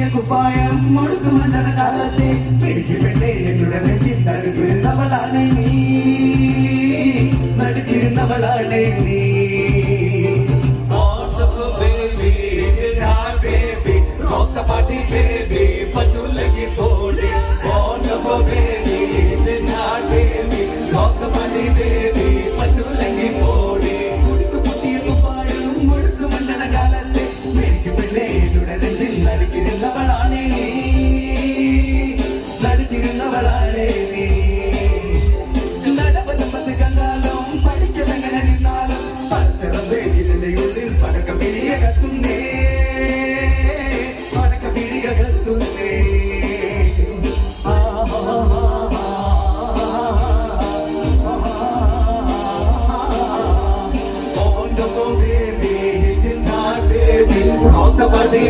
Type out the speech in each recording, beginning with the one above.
கட்டிய குப்பாயம் முழுக்க மண்டல காலத்தை பிடிக்கு பெண்ணே என்னுடைய வெட்டி தடுக்கிருந்தவளானே நீ நடுக்கிருந்தவளானே நீ നടുക്കിരുന്നവളാണ് നീ. നടുക്കിരുന്നവളാണ് നീ. നടപ്പത് കണ്ടാലും പഠിക്കലെങ്ങനെ നിന്നാലും പച്ചറമ്പേ ഇതിന്റെ ഉള്ളിൽ പടക്കം പിരിയ കത്തുന്നേ. പടക്കം പിരിയ കത്തുന്നേ. baby. On the body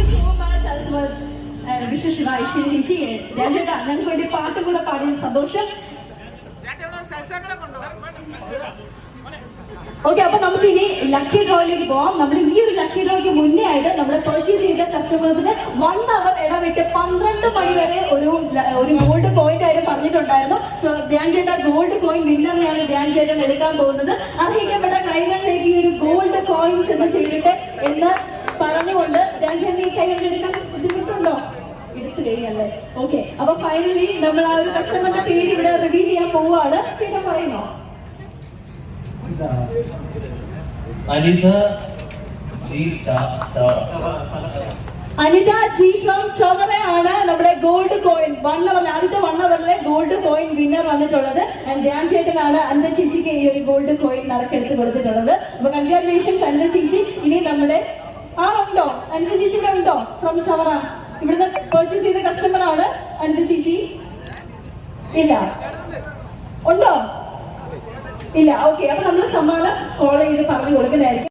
you thank you so much അതുപോലെ വിശേഷ ഐശ്വര്യ ചേച്ചി രാജേട്ടാ ഞങ്ങൾക്ക് വേണ്ടി പാട്ടും കൂടെ പാടിയ സന്തോഷം ഓക്കെ അപ്പൊ നമുക്ക് ഇനി ലക്കി ഡ്രോയിലേക്ക് പോവാം. നമ്മൾ ഈ ഒരു ലക്കി ഡ്രോയ്ക്ക് മുന്നേ ആയിട്ട് നമ്മൾ പർച്ചേസ് ചെയ്ത കസ്റ്റമേഴ്സിന് വൺ അവർ ഇടവിട്ട് പന്ത്രണ്ട് മണി വരെ ഒരു ഒരു ഗോൾഡ് കോയിൻ ആയിട്ട് പറഞ്ഞിട്ടുണ്ടായിരുന്നു. സോ ധ്യാൻ ചേട്ട ഗോൾഡ് കോയിൻ വിന്നറിനെയാണ് ധ്യാൻ ചേട്ടൻ എടുക്കാൻ പോകുന്നത്. അർഹിക്കപ്പെട്ട കൈകളിലേക്ക് ഈ ഒരു ഗോൾഡ് കോയിൻ ചെന്ന് ചെയ്തിട്ട് എന്ന് പറഞ്ഞുകൊണ്ട് ധ്യാൻ ചേട്ടൻ ഈ കൈ എടുക്കാൻ ബുദ്ധിമുട്ടുണ്ടോ എടുത്തു കഴിഞ്ഞല്ലേ ഓക്കെ അപ്പൊ ഫൈനലി നമ്മൾ ആ ഒരു കസ്റ്റമറിന്റെ പേര് ഇവിടെ റിവീൽ ചെയ്യാൻ പോവാണ്. ചേട്ടൻ പറയുമോ അനിത ജി അനിത ജി ഫ്രം ചവറയാണ് നമ്മുടെ ഗോൾഡ് കോയിൻ വൺ അവർ ആദ്യത്തെ വൺ അവറിലെ ഗോൾഡ് കോയിൻ വിന്നർ വന്നിട്ടുള്ളത്. ആൻഡ് ധ്യാൻ ചേട്ടനാണ് അനിത ചേച്ചിക്ക് ഈ ഒരു ഗോൾഡ് കോയിൻ നറുക്കെടുത്ത് കൊടുത്തിട്ടുള്ളത്. അപ്പൊ കൺഗ്രാറ്റുലേഷൻസ് അനിത ചേച്ചി. ഇനി നമ്മുടെ ആളുണ്ടോ? അനിത ചേച്ചി ഇവിടെ ഉണ്ടോ? ഫ്രം ചവറ ഇവിടുന്ന് പർച്ചേസ് ചെയ്ത കസ്റ്റമർ ആണ് അനിത ചേച്ചി. ഇല്ല. ഉണ്ടോ? ഇല്ല. ഓക്കെ അപ്പൊ നമ്മൾ സമ്മാനം കോൾ ചെയ്ത് പറഞ്ഞു കൊടുക്കുന്നതായിരിക്കും.